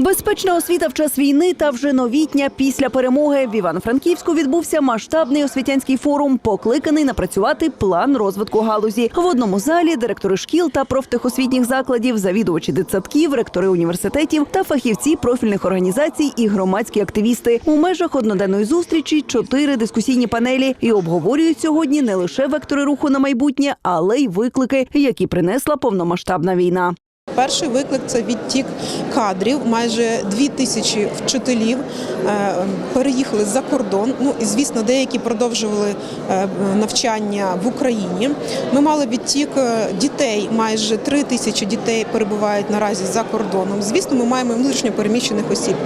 Безпечна освіта в час війни та вже новітня після перемоги в Івано-Франківську відбувся масштабний освітянський форум, покликаний напрацювати план розвитку галузі. В одному залі директори шкіл та профтехосвітніх закладів, завідувачі дитсадків, ректори університетів та фахівці профільних організацій і громадські активісти. У межах одноденної зустрічі чотири дискусійні панелі і обговорюють сьогодні не лише вектори руху на майбутнє, але й виклики, які принесла повномасштабна війна. Перший виклик це відтік кадрів. Майже дві тисячі вчителів е, переїхали за кордон. Ну і звісно, деякі продовжували е, навчання в Україні. Ми мали відтік е, дітей. Майже три тисячі дітей перебувають наразі за кордоном. Звісно, ми маємо внутрішньо переміщених осіб,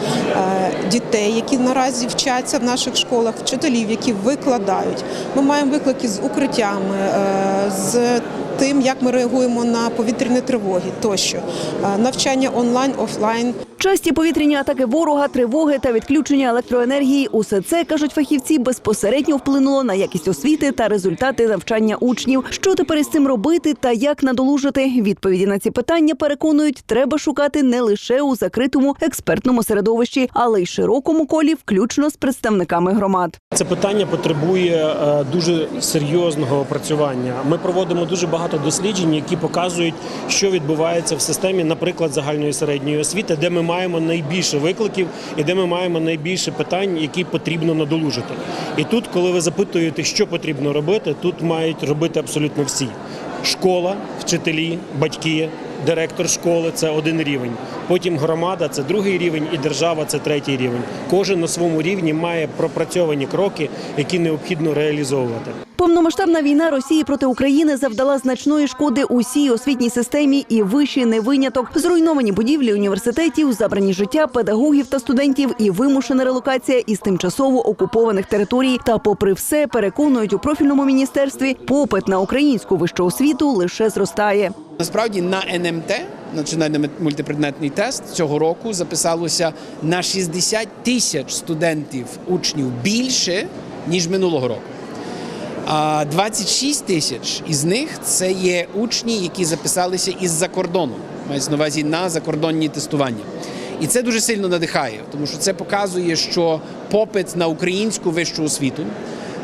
дітей, які наразі вчаться в наших школах, вчителів, які викладають. Ми маємо виклики з укриттями, з тим, як ми реагуємо на повітряні тривоги, тощо навчання онлайн, офлайн. Часті повітряні атаки ворога, тривоги та відключення електроенергії усе це кажуть фахівці безпосередньо вплинуло на якість освіти та результати навчання учнів. Що тепер із цим робити та як надолужити? Відповіді на ці питання переконують, треба шукати не лише у закритому експертному середовищі, але й широкому колі, включно з представниками громад. Це питання потребує е, дуже серйозного опрацювання. Ми проводимо дуже багато досліджень, які показують, що відбувається в системі, наприклад, загальної середньої освіти, де ми маємо найбільше викликів і де ми маємо найбільше питань, які потрібно надолужити. І тут, коли ви запитуєте, що потрібно робити, тут мають робити абсолютно всі: школа, вчителі, батьки. Директор школи це один рівень. Потім громада це другий рівень, і держава це третій рівень. Кожен на своєму рівні має пропрацьовані кроки, які необхідно реалізовувати. Повномасштабна війна Росії проти України завдала значної шкоди усій освітній системі і вищий не виняток. Зруйновані будівлі університетів, забрані життя педагогів та студентів і вимушена релокація із тимчасово окупованих територій. Та, попри все, переконують у профільному міністерстві, попит на українську вищу освіту лише зростає. Насправді на НМТ, національний мультипредметний тест цього року записалося на 60 тисяч студентів, учнів більше ніж минулого року. А 26 тисяч із них це є учні, які записалися із-за кордону, мається на увазі на закордонні тестування. І це дуже сильно надихає, тому що це показує, що попит на українську вищу освіту,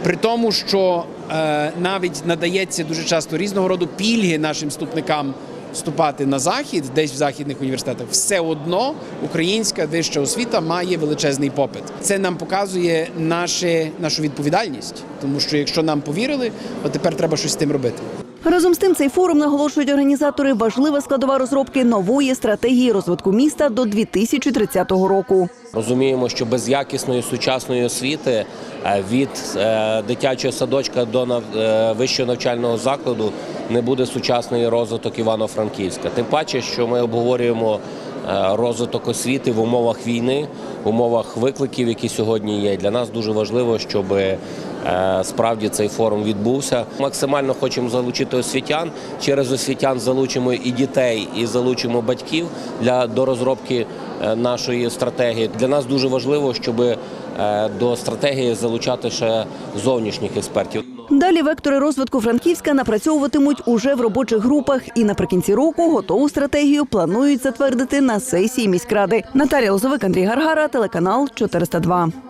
при тому, що е, навіть надається дуже часто різного роду пільги нашим вступникам вступати на захід, десь в західних університетах, все одно українська вища освіта має величезний попит. Це нам показує наше, нашу відповідальність, тому що якщо нам повірили, то тепер треба щось з тим робити. Разом з тим, цей форум наголошують організатори важлива складова розробки нової стратегії розвитку міста до 2030 року. Розуміємо, що без якісної сучасної освіти е, від е, дитячого садочка до е, вищого навчального закладу не буде сучасний розвиток Івано-Франківська. Тим паче, що ми обговорюємо розвиток освіти в умовах війни, в умовах викликів, які сьогодні є. Для нас дуже важливо, щоб е, справді цей форум відбувся. Максимально хочемо залучити освітян. Через освітян залучимо і дітей, і залучимо батьків для до розробки е, нашої стратегії. Для нас дуже важливо, щоб е, до стратегії залучати ще зовнішніх експертів. Далі вектори розвитку Франківська напрацьовуватимуть уже в робочих групах і наприкінці року готову стратегію планують затвердити на сесії міськради. Наталія Лозовик, Андрій Гаргара, телеканал 402.